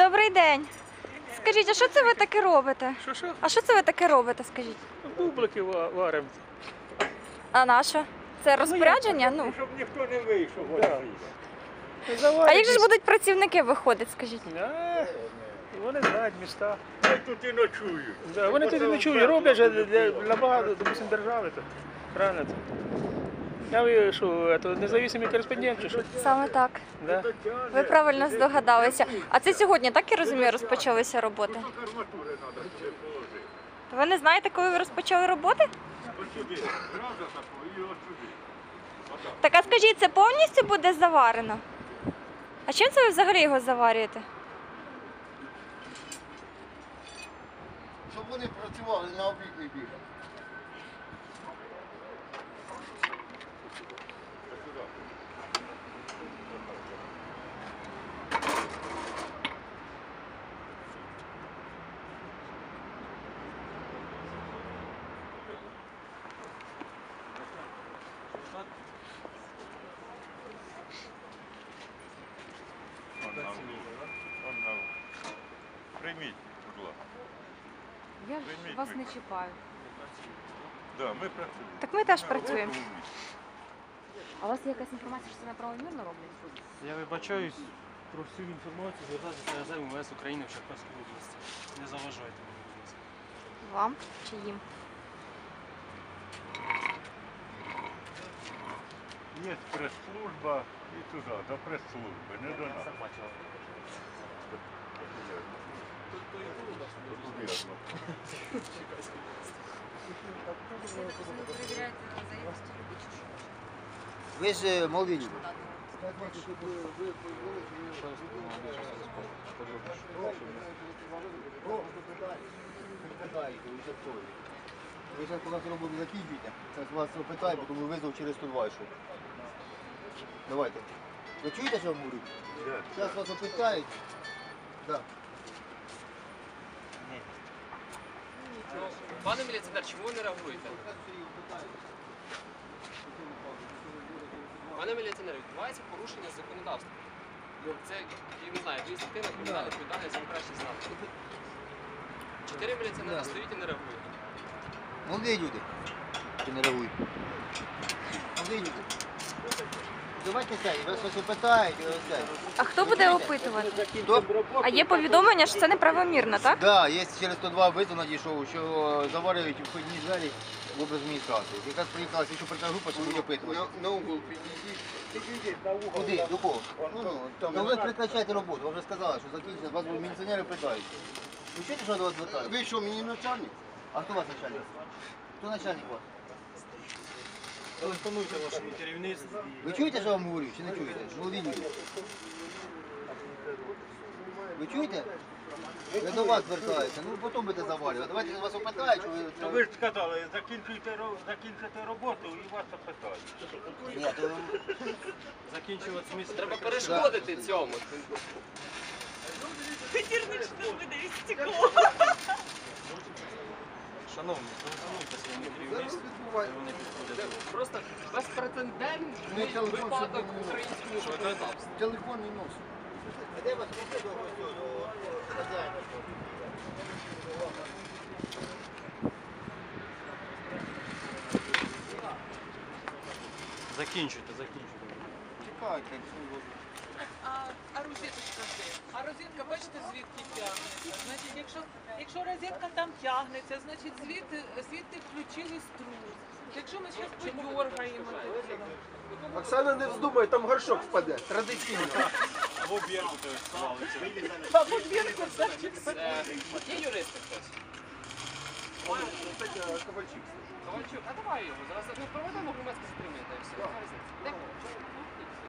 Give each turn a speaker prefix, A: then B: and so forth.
A: Добрий день. Скажіть, а що це ви таке робите?
B: Що що?
A: А що це ви таке робите, скажіть?
B: Бублики ва- варимо.
A: А на що? Це розпорядження? Ну.
C: Щоб ніхто не вийшов.
A: А як же ж будуть працівники виходити, скажіть?
B: А, Вони знають міста.
C: Вони тут і ночують.
B: Да, вони тут і не чують, роблять же для, для багато, допустим, держави. То. Правильно це? А ви що, це независимий кореспондент чи що?
A: Саме так.
B: Да?
A: Ви правильно здогадалися. А це сьогодні, так я розумію, розпочалися роботи? Ви не знаєте, коли ви розпочали роботи? Так а скажіть, це повністю буде заварено? А чим це ви взагалі його заварюєте?
D: Щоб вони працювали на обід не бігали.
C: Прийміть, будь ласка.
E: Я ж
C: Прийміть
E: вас не чіпаю.
C: Да, ми працюємо.
A: Так ми теж працюємо.
E: А у вас є якась інформація, що це неправомірно роблять?
F: Я вибачаюсь про всю інформацію, звертатися на ЗМ МВС України в Черкаській області. Не заважайте мені, будь ласка.
A: Вам чи їм?
C: Є прес-служба і туди, до прес-служби, не до нас.
D: Ви ж молоді. Ви зараз у нас роботу закінчуєте. Зараз вас опитаю, тому визвав через 102 йшов. Давайте. Ви чуєте, що я вам говорю? Зараз вас опитають. Да.
G: Пане міліціонер, чому ви не реагуєте? Пане міліціонер, відбувається порушення законодавства. Це, я не знаю, адміністративна кримінальна відповідальність, ви краще знати. Чотири міліціонера
D: Да.
G: стоїть і не реагують.
D: Молоді люди. Чи не реагують? Молоді люди. Давайте це, вас вас опитають. і ось.
A: А хто буде опитувати?
D: Хто?
A: А є повідомлення, що це неправомірно, так?
D: Да, є через 102 визов надійшов, що заварюють входні двері в облдадміністрацію. Якраз приїхала слідчо оперативна група, щоб її опитувати.
C: На угол підійдіть.
D: Куди? До кого? Ну, ви прекращайте роботу, ви вже сказали, що закінчиться, вас міліціонери питають. Ви чуєте, що до вас звертають?
C: Ви що, мені начальник?
D: А хто у вас начальник? Хто начальник у вас?
F: Телефонуйте вашому керівництву.
D: Ви чуєте, що я вам говорю, чи не чуєте? Молоді. Ви чуєте? Я до вас звертаюся, ну потім будете завалювати. Давайте вас опитають, що ви...
C: То ви ж сказали, закінчуйте, ро- закінчите роботу і вас опитають.
D: Ні, то...
F: Закінчувати смисл.
G: Треба перешкодити цьому.
F: Шановні, телефонуйте Вони підходять.
G: Просто безпрецедентний випадок в українському законодавстві.
D: Телефон не носить. Де вас
F: Закінчуйте, закінчуйте.
D: Чекайте.
H: А, а розеточка де? А розетка, бачите, звідки тягнеться. Якщо, якщо розетка там тягнеться, значить звідти, звідти включили струм. Якщо ми зараз подергаємо, тоді-
I: Оксана, не вздумай, там горшок впаде. Традиційно.
F: Або бірку.
H: Або бірку,
G: Є юристи хтось?
I: Ковальчик.
G: Ковальчук, а давай його. Зараз ми проведемо